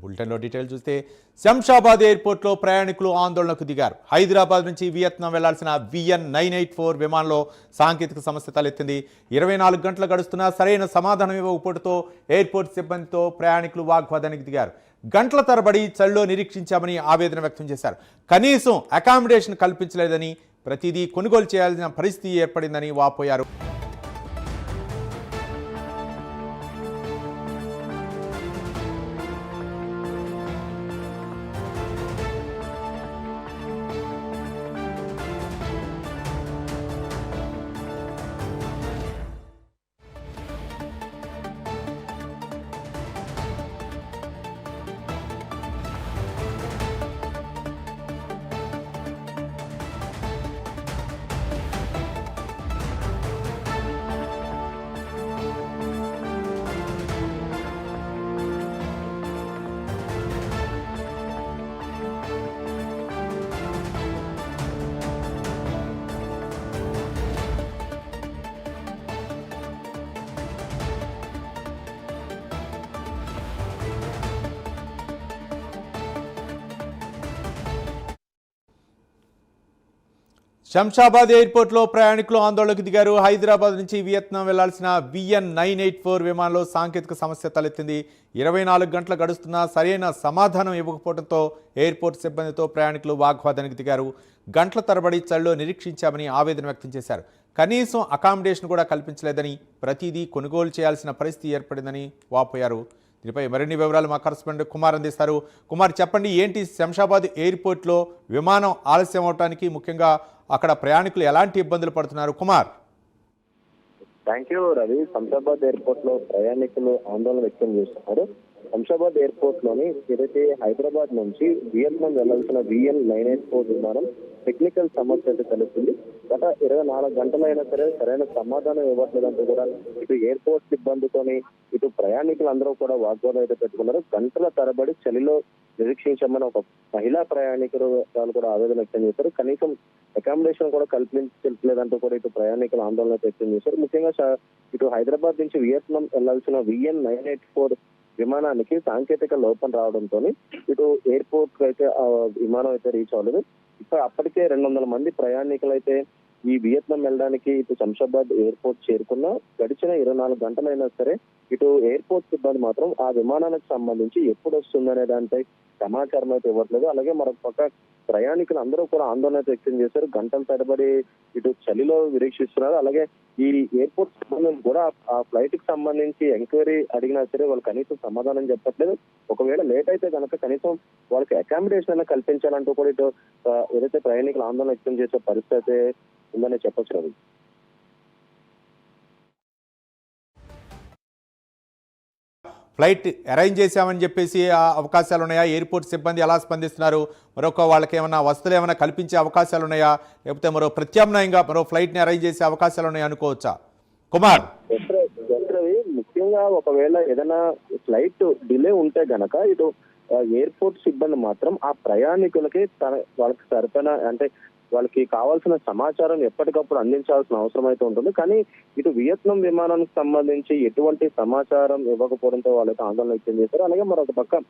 బులెటిన్లో డీటెయిల్ చూస్తే శంషాబాద్ ఎయిర్పోర్ట్లో ప్రయాణికులు ఆందోళనకు దిగారు. హైదరాబాద్ నుంచి వియత్నాం వెళ్ళాల్సిన విఎన్ నైన్ ఎయిట్ ఫోర్ విమానంలో సాంకేతిక సమస్య తలెత్తింది. ఇరవై నాలుగు గంటలు గడుస్తున్నా సరైన సమాధానం ఇవ్వకపోవడంతో ఎయిర్పోర్ట్ సిబ్బందితో ప్రయాణికులు వాగ్వాదానికి దిగారు. గంటల తరబడి చల్లో నిరీక్షించామని ఆవేదన వ్యక్తం చేశారు. కనీసం అకామిడేషన్ కల్పించలేదని ప్రతిదీ కొనుగోలు చేయాల్సిన పరిస్థితి ఏర్పడిందని వాపోయారు. శంషాబాద్ ఎయిర్పోర్ట్లో ప్రయాణికులు ఆందోళనకు దిగారు. హైదరాబాద్ నుంచి వియత్నాం వెళ్ళాల్సిన విఎన్ నైన్ ఎయిట్ ఫోర్ విమానంలో సాంకేతిక సమస్య తలెత్తింది. ఇరవై నాలుగు గంటలు గడుస్తున్నా సరైన సమాధానం ఇవ్వకపోవడంతో ఎయిర్పోర్ట్ సిబ్బందితో ప్రయాణికులు వాగ్వాదానికి దిగారు. గంటల తరబడి చల్లో నిరీక్షించామని ఆవేదన వ్యక్తం చేశారు. కనీసం అకామిడేషన్ కూడా కల్పించలేదని ప్రతిదీ కొనుగోలు చేయాల్సిన పరిస్థితి ఏర్పడిందని వాపోయారు. దీనిపై మరిన్ని వివరాలు మా కరస్పాండెంట్ కుమార్ అందిస్తారు. కుమార్ చెప్పండి ఏంటి శంషాబాద్ ఎయిర్పోర్ట్లో విమానం ఆలస్యం అవడానికి ముఖ్యంగా అక్కడ ప్రయాణికులు ఎలాంటి ఇబ్బందులు పడుతున్నారు? కుమార్. థ్యాంక్ యూ రవి శంషాబాద్ ఎయిర్పోర్ట్లో ప్రయాణికులు ఆందోళన వ్యక్తం చేస్తున్నారు. శంషాబాద్ ఎయిర్పోర్ట్లోని ఏదైతే హైదరాబాద్ నుంచి వియత్నాం వెళ్ళాల్సిన విఎల్ నైన్ ఎయిట్ ఫోర్ విమానం టెక్నికల్ సమస్య అయితే తెలుస్తుంది. గత ఇరవై నాలుగు గంటలైనా సరే సరైన సమాధానం ఇవ్వట్లేదంటూ కూడా ఇటు ఎయిర్పోర్ట్ సిబ్బందితోని ఇటు ప్రయాణికులందరూ కూడా వాగ్వాదం అయితే పెట్టుకున్నారు. గంటల తరబడి చలిలో నిరీక్షించమని ఒక మహిళా ప్రయాణికులు వాళ్ళు కూడా ఆవేదన వ్యక్తం చేశారు. కనీసం అకామిడేషన్ కూడా కల్పించలేదంటూ కూడా ఇటు ప్రయాణికులు ఆందోళన వ్యక్తం చేశారు. ముఖ్యంగా ఇటు హైదరాబాద్ నుంచి వియత్నాం వెళ్ళాల్సిన విఎన్ నైన్ ఎయిట్ ఫోర్ విమానానికి సాంకేతిక లోపం రావడంతో ఇటు ఎయిర్పోర్ట్ అయితే ఆ విమానం అయితే రీచ్ అవ్వలేదు. ఇప్పుడు అప్పటికే రెండు వందల మంది ప్రయాణికులు అయితే ఈ వియత్నాం వెళ్ళడానికి ఇటు శంషాబాద్ ఎయిర్పోర్ట్ చేరుకున్న గడిచిన ఇరవై నాలుగు గంటలైనా సరే ఇటు ఎయిర్పోర్ట్ సిబ్బంది మాత్రం ఆ విమానానికి సంబంధించి ఎప్పుడు వస్తుందనే దానిపై సమాచారం అయితే ఇవ్వట్లేదు. అలాగే మరొక పక్క ప్రయాణికులు అందరూ కూడా ఆందోళన వ్యక్తం చేశారు. గంటల తరబడి ఇటు చలిలో నిరీక్షిస్తున్నారు అలాగే ఈ ఎయిర్పోర్ట్ సిబ్బంది కూడా ఆ ఫ్లైట్కి సంబంధించి ఎంక్వైరీ అడిగినా సరే వాళ్ళు కనీసం సమాధానం చెప్పట్లేదు. ఒకవేళ లేట్ అయితే కనుక కనీసం వాళ్ళకి అకామిడేషన్ అయినా కల్పించాలంటూ కూడా ఇటు ఏదైతే ప్రయాణికులు ఆందోళన వ్యక్తం చేసే పరిస్థితి అయితే ఉందని చెప్పొచ్చు రవి. ఫ్లైట్ అరేంజ్ చేశామని చెప్పేసి ఆ అవకాశాలు ఉన్నాయా? ఎయిర్పోర్ట్ సిబ్బంది ఎలా స్పందిస్తున్నారు? మరొక వాళ్ళకి ఏమైనా వసతులు ఏమైనా కల్పించే అవకాశాలు ఉన్నాయా? లేకపోతే మరో ప్రత్యామ్నాయంగా మరో ఫ్లైట్ని అరేంజ్ చేసే అవకాశాలు ఉన్నాయా అనుకోవచ్చా? కుమార్. ముఖ్యంగా ఒకవేళ ఏదైనా ఫ్లైట్ డిలే ఉంటే గనక ఇటు ఎయిర్పోర్ట్ సిబ్బంది మాత్రం ఆ ప్రయాణికులకి తన వాళ్ళకి సరిపోయిన అంటే వాళ్ళకి కావాల్సిన సమాచారం ఎప్పటికప్పుడు అందించాల్సిన అవసరం అయితే ఉంటుంది. కానీ ఇటు వియత్నాం విమానానికి సంబంధించి ఎటువంటి సమాచారం ఇవ్వకపోవడంతో వాళ్ళైతే ఆందోళన వ్యక్తం చేశారు. అలాగే మరొక పక్క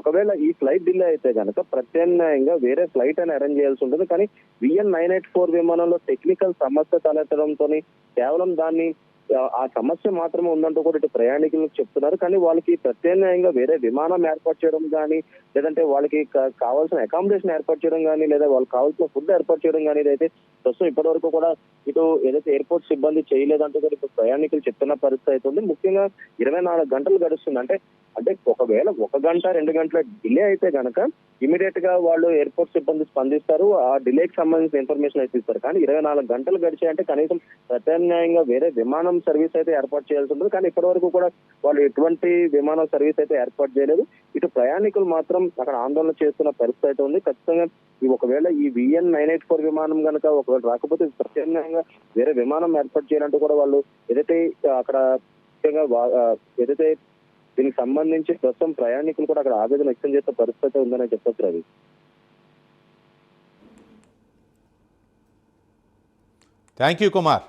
ఒకవేళ ఈ ఫ్లైట్ డిలే అయితే కనుక ప్రత్యామ్నాయంగా వేరే ఫ్లైట్ అని అరేంజ్ చేయాల్సి ఉంటుంది. కానీ విఎన్ నైన్ ఎయిట్ ఫోర్ విమానంలో టెక్నికల్ సమస్య తలెత్తడంతో కేవలం దాన్ని ఆ- సమస్య మాత్రమే ఉందంటూ కూడా ఇటు ప్రయాణికులు చెప్తున్నారు. కానీ వాళ్ళకి ప్రత్యామ్నాయంగా వేరే విమానం ఏర్పాటు చేయడం కానీ లేదంటే వాళ్ళకి కావాల్సిన అకామిడేషన్ ఏర్పాటు చేయడం కానీ లేదా వాళ్ళకి కావాల్సిన ఫుడ్ ఏర్పాటు చేయడం కానీ ఇదైతే ప్రస్తుతం ఇప్పటి వరకు కూడా ఇటు ఏదైతే ఎయిర్పోర్ట్ సిబ్బంది చేయలేదంటూ కూడా ఇప్పుడు ప్రయాణికులు చెప్తున్న పరిస్థితి అయితే ఉంది. ముఖ్యంగా ఇరవై నాలుగు గంటలు గడుస్తుంది. అంటే అంటే ఒకవేళ ఒక గంట రెండు గంటల డిలే అయితే గనక ఇమీడియట్గా వాళ్ళు ఎయిర్పోర్ట్ సిబ్బంది స్పందిస్తారు. ఆ డిలేకి సంబంధించిన ఇన్ఫర్మేషన్ అయితే ఇస్తారు. కానీ ఇరవై నాలుగు గంటలు గడిచాయంటే కనీసం ప్రత్యామ్నాయంగా వేరే విమానం సర్వీస్ అయితే ఏర్పాటు చేయాల్సి ఉంటుంది. కానీ ఇప్పటి వరకు కూడా వాళ్ళు ఎటువంటి విమానం సర్వీస్ అయితే ఏర్పాటు చేయలేదు. ఇటు ప్రయాణికులు మాత్రం అక్కడ ఆందోళన చేస్తున్న పరిస్థితి అయితే ఉంది. ఖచ్చితంగా ఈ ఒకవేళ ఈ విఎన్ నైన్ ఎయిట్ ఫోర్ విమానం కనుక ఒకవేళ రాకపోతే ప్రత్యామ్నాయంగా వేరే విమానం ఏర్పాటు చేయాలంటూ కూడా వాళ్ళు ఏదైతే అక్కడ ముఖ్యంగా ఏదైతే దీనికి సంబంధించి ప్రస్తుతం ప్రయాణికులు కూడా అక్కడ ఆవేదన వ్యక్తం చేసే పరిస్థితి ఉందని చెప్పొచ్చు రవి. Thank you Kumar